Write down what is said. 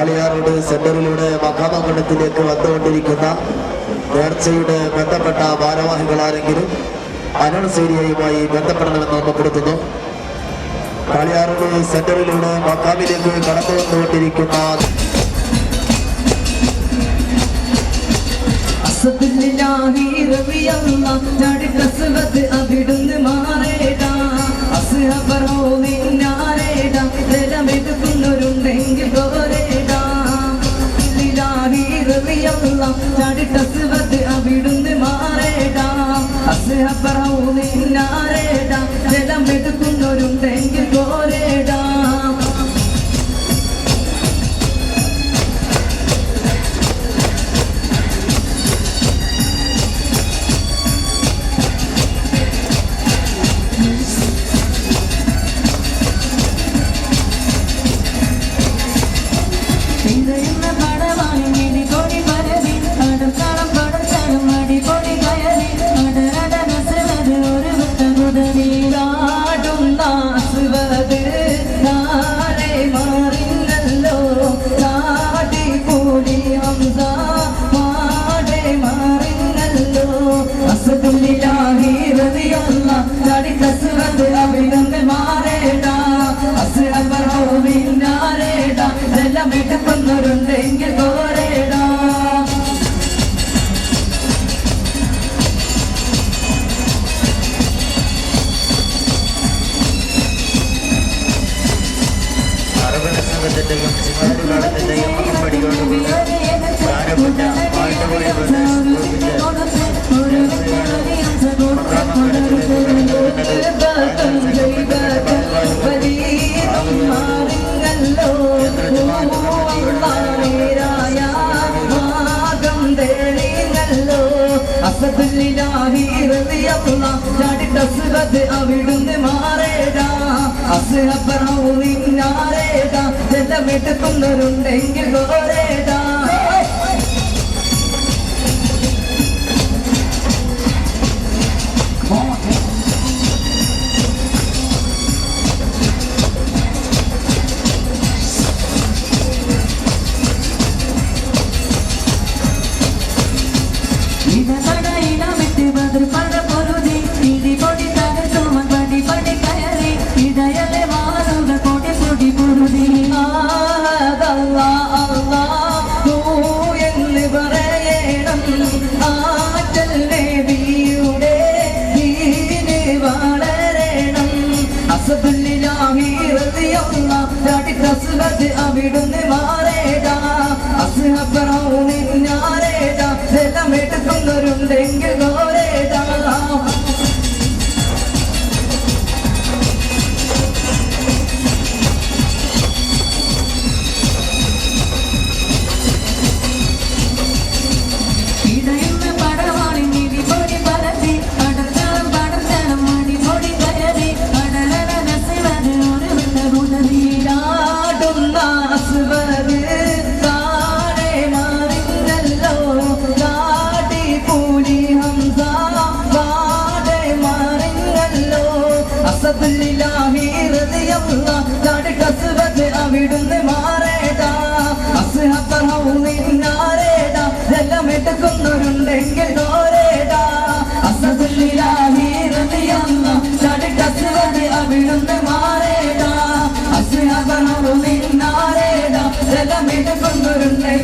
കാളിയാറോഡ് സെന്ററിലൂടെ മക്കാമകുണ്ടത്തിലേക്ക് വന്നുകൊണ്ടിരിക്കുന്ന നേർച്ചയുടെ ബന്ധപ്പെട്ട ഭാരവാഹികൾ ആരെങ്കിലും അനൗൺസ് ഏരിയയുമായി ബന്ധപ്പെടണമെന്ന് ഓർമ്മപ്പെടുത്തുന്നു. കാളിയാറോഡ് സെന്ററിലൂടെ മക്കാമിലേക്ക് കടന്നു വന്നുകൊണ്ടിരിക്കുന്ന അവിടുന്ന് മാറേടാ അസദുല്ലാഹി റളിയല്ല ചാടി കസുവത് അവിടന്ന് മാറേടാ അസ്ഹബറോ അകമ്പടിയോടുകൂടി പ്രാരംഭിച്ച പാട്ടുപൊഴി അവിടുന്ന് മാറേടാ. അസ്ഹബറോ നിന്നാരേടാ ജലമെടുക്കുന്നവരുണ്ടെങ്കിൽ തസ്ബത് അവിടുന്ന് മാറേടാ. അസ്ഹബറോ നിന്നാരേടാ ജലം എടുക്കുന്നവരുണ്ടെങ്കിൽ ഗോരേടാ കസുവത് അവിടുന്ന് മാറേടാ. അസ്ഹബറോ നിന്നാരേടാ ജലം എടുക്കുന്നവരുണ്ടെങ്കിൽ ഗോരേടാ അസദുല്ലാഹി റളിയല്ലാഹു ചാടി കസുവത് അവിടുന്ന് അസ്ഹബറോ